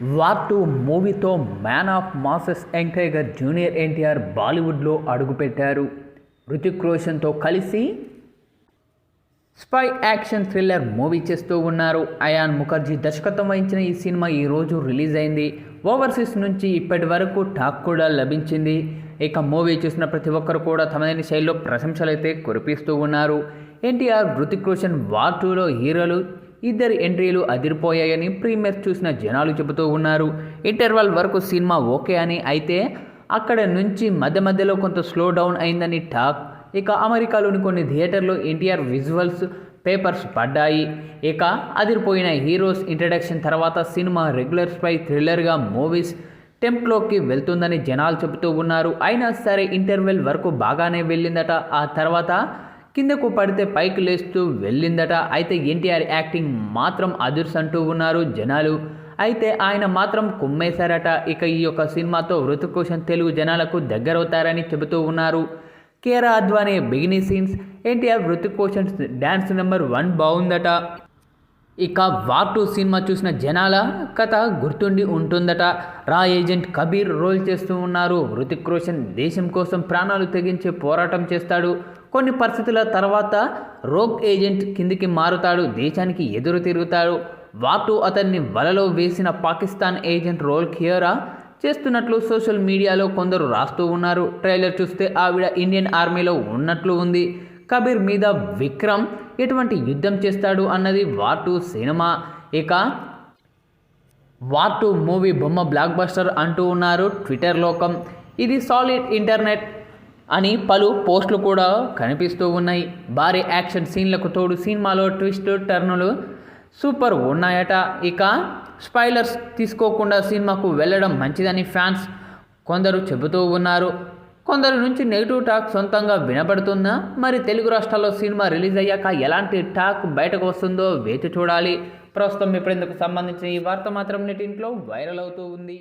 War two మూవీతో man of masses ఎంకైగర్ junior NTR బాలీవుడ్లో అడుగుపెట్టారు. రుతిక్ రోషన్తో కలిసి స్పై యాక్షన్ థ్రిల్లర్ మూవీ చేస్తూ ఉన్నారు. అయాన్ ముఖర్జీ దర్శకత్వం వహించిన ఈ సినిమా ఈరోజు రిలీజ్ అయింది. ఓవర్సీస్ నుంచి ఇప్పటి వరకు టాక్ కూడా లభించింది. ఇక మూవీ చూసిన ప్రతి ఒక్కరు కూడా తమదైన శైలిలో ప్రశంసలు అయితే కురిపిస్తూ ఉన్నారు. ఎన్టీఆర్ రుతిక్ రోషన్ వార్ టూలో హీరోలు ఇద్దరి ఎంట్రీలు అదిరిపోయాయని ప్రీమియర్ చూసిన జనాలు చెబుతూ ఉన్నారు. ఇంటర్వల్ వరకు సినిమా ఓకే అని అయితే అక్కడ నుంచి మధ్య మధ్యలో కొంత స్లో డౌన్ అయిందని టాక్. ఇక అమెరికాలోని కొన్ని థియేటర్లో ఎన్టీఆర్ విజువల్స్ పేపర్స్ పడ్డాయి. ఇక అదిరిపోయిన హీరోస్ ఇంట్రడక్షన్ తర్వాత సినిమా రెగ్యులర్ స్పై థ్రిల్లర్గా మూవీస్ టెంప్లోకి వెళ్తుందని జనాలు చెబుతూ ఉన్నారు. అయినా సరే ఇంటర్వెల్ వరకు బాగానే వెళ్ళిందట. ఆ తర్వాత కిందకు పడితే పైకి లేస్తూ వెళ్ళిందట. అయితే ఎన్టీఆర్ యాక్టింగ్ మాత్రం అదుర్స్ అంటూ ఉన్నారు జనాలు. అయితే ఆయన మాత్రం కుమ్మేశారట. ఇక ఈ యొక్క సినిమాతో ఋతుకోషన్ తెలుగు జనాలకు దగ్గరవుతారని చెబుతూ ఉన్నారు. Kiara Advani bikini scenes NTR Hrithik Roshan dance number one బాగుందట ఇక వార్ టూ సినిమా చూసిన జనాల కథ గుర్తుండి ఉంటుందట. రా ఏజెంట్ కబీర్ రోల్ చేస్తూ ఉన్నారు. హృతిక్ రోషన్ దేశం కోసం ప్రాణాలు తెగించే పోరాటం చేస్తాడు. కొన్ని పరిస్థితుల తర్వాత రోగ్ ఏజెంట్ కిందికి మారుతాడు దేశానికి ఎదురు తిరుగుతాడు. వాటు అతన్ని వలలో వేసిన పాకిస్తాన్ ఏజెంట్ రోల్ కియరా చేస్తున్నట్లు సోషల్ మీడియాలో కొందరు రాస్తూ ఉన్నారు. ట్రైలర్ చూస్తే ఆవిడ ఇండియన్ ఆర్మీలో ఉన్నట్లు ఉంది. కబీర్ మీద విక్రమ్ ఎటువంటి యుద్ధం చేస్తాడు అన్నది వాటు సినిమా. ఇక వార్ మూవీ బొమ్మ బ్లాక్ బస్టర్ అంటూ ఉన్నారు ట్విట్టర్ లోకం. ఇది సాలిడ్ ఇంటర్నెట్ అని పలు పోస్టులు కూడా కనిపిస్తూ ఉన్నాయి. భారీ యాక్షన్ సీన్లకు తోడు సినిమాలో ట్విస్ట్ టర్నులు సూపర్ ఉన్నాయట. ఇక స్పైలర్స్ తీసుకోకుండా సినిమాకు వెళ్ళడం మంచిదని ఫ్యాన్స్ కొందరు చెబుతూ ఉన్నారు. కొందరి నుంచి నెగిటివ్ టాక్ సొంతంగా వినపడుతుందా మరి తెలుగు రాష్ట్రాల్లో సినిమా రిలీజ్ అయ్యాక ఎలాంటి టాక్ బయటకు వస్తుందో వేచి చూడాలి. ప్రస్తుతం ఇప్పుడు ఇందుకు సంబంధించిన ఈ వార్త మాత్రం నెటింట్లో వైరల్ అవుతూ ఉంది.